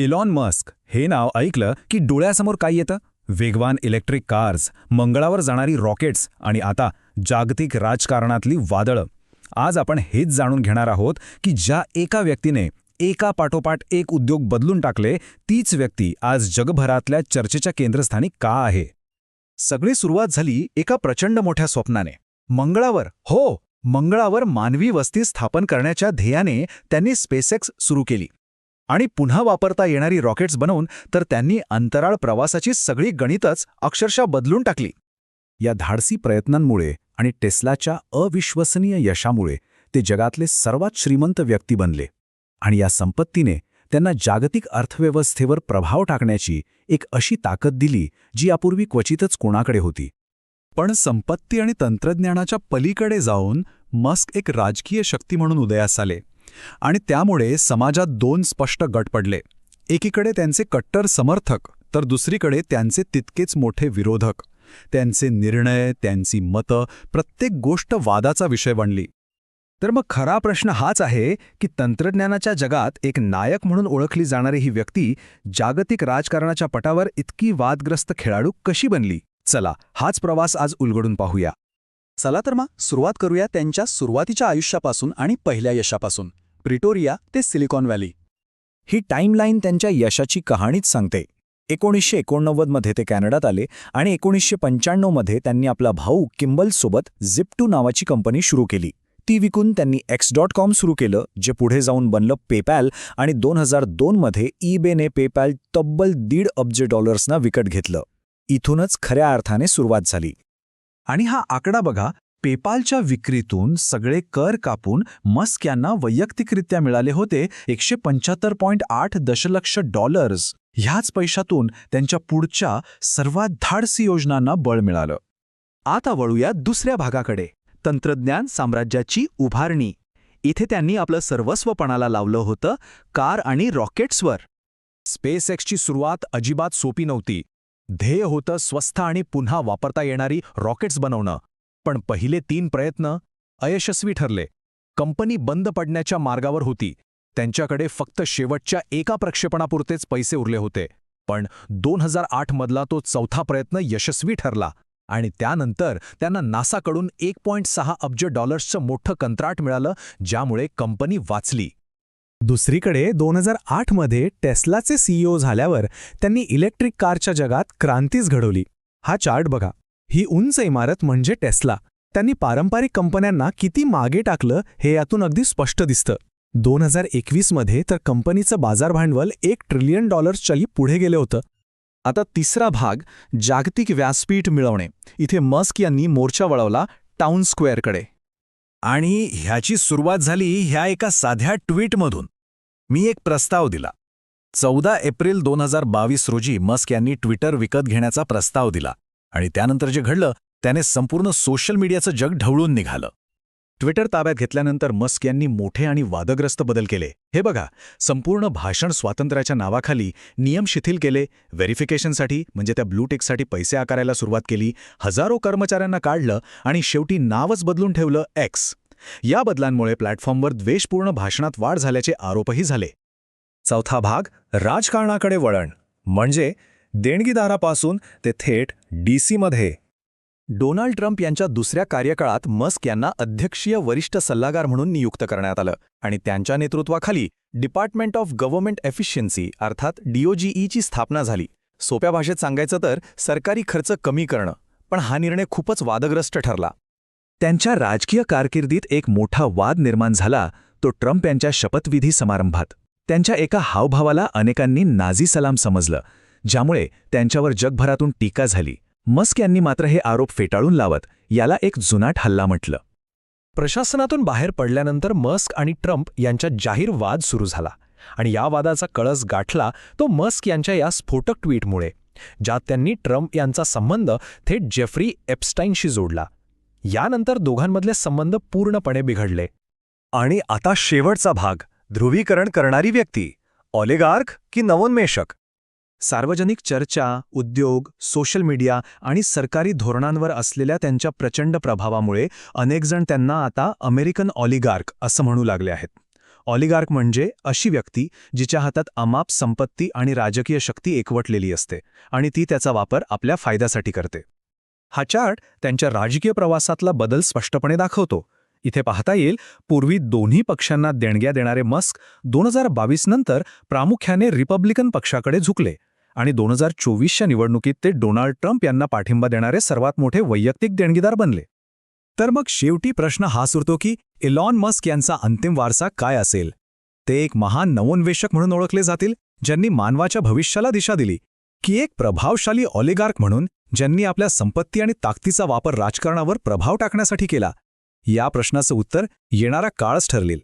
Elon Musk हे नाव ऐकलं की डोळ्यासमोर काय येतं? वेगवान इलेक्ट्रिक कार्स मंगळावर जाणारी रॉकेट्स आणि आता जागतिक राजकारणातली वादळं. आज आपण हेच जाणून घेणार आहोत की ज्या एका व्यक्तीने एका पाठोपाठ एक उद्योग बदलून टाकले तीच व्यक्ती आज जगभरातल्या चर्चेच्या केंद्रस्थानी का आहे? सगळी सुरुवात झाली एका प्रचंड मोठ्या स्वप्नाने. मंगळावर हो मंगळावर मानवी वस्ती स्थापन करण्याच्या ध्येयाने त्यांनी स्पेसएक्स सुरू केली. आणि पुन्हा वापरता येणारी रॉकेट्स बनवून तर त्यांनी अंतराळ प्रवासाची सगळी गणितच अक्षरशः बदलून टाकली. या धाडसी प्रयत्नांमुळे आणि टेस्लाच्या अविश्वसनीय यशामुळे ते जगातले सर्वात श्रीमंत व्यक्ती बनले आणि या संपत्तीने त्यांना जागतिक अर्थव्यवस्थेवर प्रभाव टाकण्याची एक अशी ताकद दिली जी यापूर्वी क्वचितच कोणाकडे होती. पण संपत्ती आणि तंत्रज्ञानाच्या पलीकडे जाऊन मस्क एक राजकीय शक्ती म्हणून उदयास आले. आणि त्यामुळे समाजात दोन स्पष्ट गट पडले. एकीकडे त्यांचे कट्टर समर्थक तर दुसरीकडे त्यांचे तितकेच मोठे विरोधक. त्यांचे निर्णय त्यांची मतं प्रत्येक गोष्ट वादाचा विषय बनली. तर मग खरा प्रश्न हाच आहे की तंत्रज्ञानाच्या जगात एक नायक म्हणून ओळखली जाणारी ही व्यक्ती जागतिक राजकारणाच्या पटावर इतकी वादग्रस्त खेळाडू कशी बनली? चला हाच प्रवास आज उलगडून पाहूया. चला तर मग सुरुवात करूया त्यांच्या सुरुवातीच्या आयुष्यापासून आणि पहिल्या यशापासून. प्रिटोरिया ते सिलिकॉन व्हॅली. ही टाईमलाईन त्यांच्या यशाची कहाणीच सांगते. एकोणीसशे एकोणनव्वदमध्ये ते कॅनडात आले आणि एकोणीसशे पंच्याण्णवमध्ये त्यांनी आपला भाऊ किंबलसोबत झिप्टू नावाची कंपनी सुरू केली. ती विकून त्यांनी एक्स डॉट कॉम सुरू केलं जे पुढे जाऊन बनलं पेपॅल आणि दोन हजार दोनमध्ये ईबेने पेपॅल तब्बल दीड अब्ज डॉलर्सना विकत घेतलं. इथूनच खऱ्या अर्थाने सुरुवात झाली. आणि हा आकडा बघा पेपालच्या विक्रीतून सगळे कर कापून मस्क यांना वैयक्तिकरित्या मिळाले होते एकशे पंच्याहत्तर पॉईंट आठ दशलक्ष डॉलर्स. ह्याच पैशातून त्यांच्या पुढच्या सर्वात धाडसी योजनांना बळ मिळालं. आता वळूया दुसऱ्या भागाकडे. तंत्रज्ञान साम्राज्याची उभारणी. इथे त्यांनी आपलं सर्वस्वपणाला लावलं होतं कार आणि रॉकेट्सवर. स्पेस एक्सची सुरुवात अजिबात सोपी नव्हती. ध्येय होतं स्वस्थ आणि पुन्हा वापरता येणारी रॉकेट्स बनवणं. पण पहिले तीन प्रयत्न अयशस्वी ठरले. कंपनी बंद पडण्याच्या मार्गावर होती. त्यांच्याकडे फक्त शेवटच्या एका प्रक्षेपणापुरतेच पैसे उरले होते. पण दोन हजार आठमधला तो चौथा प्रयत्न यशस्वी ठरला आणि त्यानंतर त्यांना नासाकडून एक पॉईंट सहा अब्ज डॉलर्सचं मोठं कंत्राट मिळालं ज्यामुळे कंपनी वाचली. दुसरीकडे दोन हजार आठमध्ये टेस्लाचे सीईओ झाल्यावर त्यांनी इलेक्ट्रिक कारच्या जगात क्रांतीच घडवली. हा चार्ट बघा. ही उंच इमारत म्हणजे टेस्ला. त्यांनी पारंपरिक कंपन्यांना किती मागे टाकलं हे यातून अगदी स्पष्ट दिसतं. दोन हजार एकवीसमध्ये तर कंपनीचं बाजार भांडवल एक ट्रिलियन डॉलर्सच्याही पुढे गेलं होतं. आता तिसरा भाग जागतिक व्यासपीठ मिळवणे. इथे मस्क यांनी मोर्चा वळवला टाउन स्क्वेअरकडे. आणि ह्याची सुरुवात झाली ह्या एका साध्या ट्विटमधून. मी एक प्रस्ताव दिला. चौदा एप्रिल दोन हजार बावीस रोजी मस्क यांनी ट्विटर विकत घेण्याचा प्रस्ताव दिला. आणि त्यानंतर जे घडलं त्याने संपूर्ण सोशल मीडियाचं जग ढवळून निघालं. ट्विटर ताब्यात घेतल्यानंतर मस्क यांनी मोठे आणि वादग्रस्त बदल केले. हे बघा संपूर्ण भाषण स्वातंत्र्याच्या नावाखाली नियम शिथिल केले व्हेरिफिकेशनसाठी म्हणजे त्या ब्लूटेकसाठी पैसे आकारायला सुरुवात केली हजारो कर्मचाऱ्यांना काढलं आणि शेवटी नावच बदलून ठेवलं एक्स या बदलांमुळे प्लॅटफॉर्मवर द्वेषपूर्ण भाषणात वाढ झाल्याचे आरोपही झाले. चौथा भाग राजकारणाकडे वळण. म्हणजे देणगीदारापासून ते थेट डी सीमध्ये. डोनाल्ड ट्रम्प यांच्या दुसऱ्या कार्यकाळात मस्क यांना अध्यक्षीय वरिष्ठ सल्लागार म्हणून नियुक्त करण्यात आलं आणि त्यांच्या नेतृत्वाखाली डिपार्टमेंट ऑफ गव्हर्नमेंट एफिशियन्सी अर्थात डीओजीईची स्थापना झाली. सोप्या भाषेत सांगायचं तर सरकारी खर्च कमी करणं पण हा निर्णय खूपच वादग्रस्त ठरला. त्यांच्या राजकीय कारकिर्दीत एक मोठा वाद निर्माण झाला तो ट्रम्प यांच्या शपथविधी समारंभात. त्यांच्या एका हावभावाला अनेकांनी नाझी सलाम समजलं. ज्यामुळे त्यांच्यावर जगभरातून टीका झाली. मस्क यांनी मात्र हे आरोप फेटाळून लावत याला एक जुनाट हल्ला म्हटलं. प्रशासनातून बाहेर पडल्यानंतर मस्क आणि ट्रम्प यांच्यात जाहीर वाद सुरू झाला आणि या वादाचा कळस गाठला तो मस्क यांच्या या स्फोटक ट्विटमुळे ज्यात त्यांनी ट्रम्प यांचा संबंध थेट जेफ्री एप्स्टाईनशी जोडला. यानंतर दोघांमधले संबंध पूर्णपणे बिघडले. आणि आता शेवटचा भाग ध्रुवीकरण करणारी व्यक्ती ऑलिगार्क की नवोन्मेषक? सार्वजनिक चर्चा उद्योग सोशल मीडिया आणि सरकारी धोरणांवर असलेल्या त्यांच्या प्रचंड प्रभावामुळे अनेकजण त्यांना आता अमेरिकन ऑलिगार्क असं म्हणू लागले आहेत. ऑलिगार्क म्हणजे अशी व्यक्ती जिच्या हातात अमाप संपत्ती आणि राजकीय शक्ती एकवटलेली असते आणि ती त्याचा वापर आपल्या फायद्यासाठी करते. हा चार्ट त्यांच्या राजकीय प्रवासातला बदल स्पष्टपणे दाखवतो. इथे पाहता येईल पूर्वी दोन्ही पक्षांना देणग्या देणारे मस्क दोन हजार बावीस नंतर प्रामुख्याने रिपब्लिकन पक्षाकडे झुकले. आणि दोन हजार चोवीसच्या निवडणुकीत ते डोनाल्ड ट्रम्प यांना पाठिंबा देणारे सर्वात मोठे वैयक्तिक देणगीदार बनले. तर मग शेवटी प्रश्न हा सुरतो की इलॉन मस्क यांचा अंतिम वारसा काय असेल? ते एक महान नवोन्वेषक म्हणून ओळखले जातील ज्यांनी मानवाच्या भविष्याला दिशा दिली की एक प्रभावशाली ऑलिगार्क म्हणून ज्यांनी आपल्या संपत्ती आणि ताकदीचा वापर राजकारणावर प्रभाव टाकण्यासाठी केला? या प्रश्नाचं उत्तर येणारा काळच ठरलेल.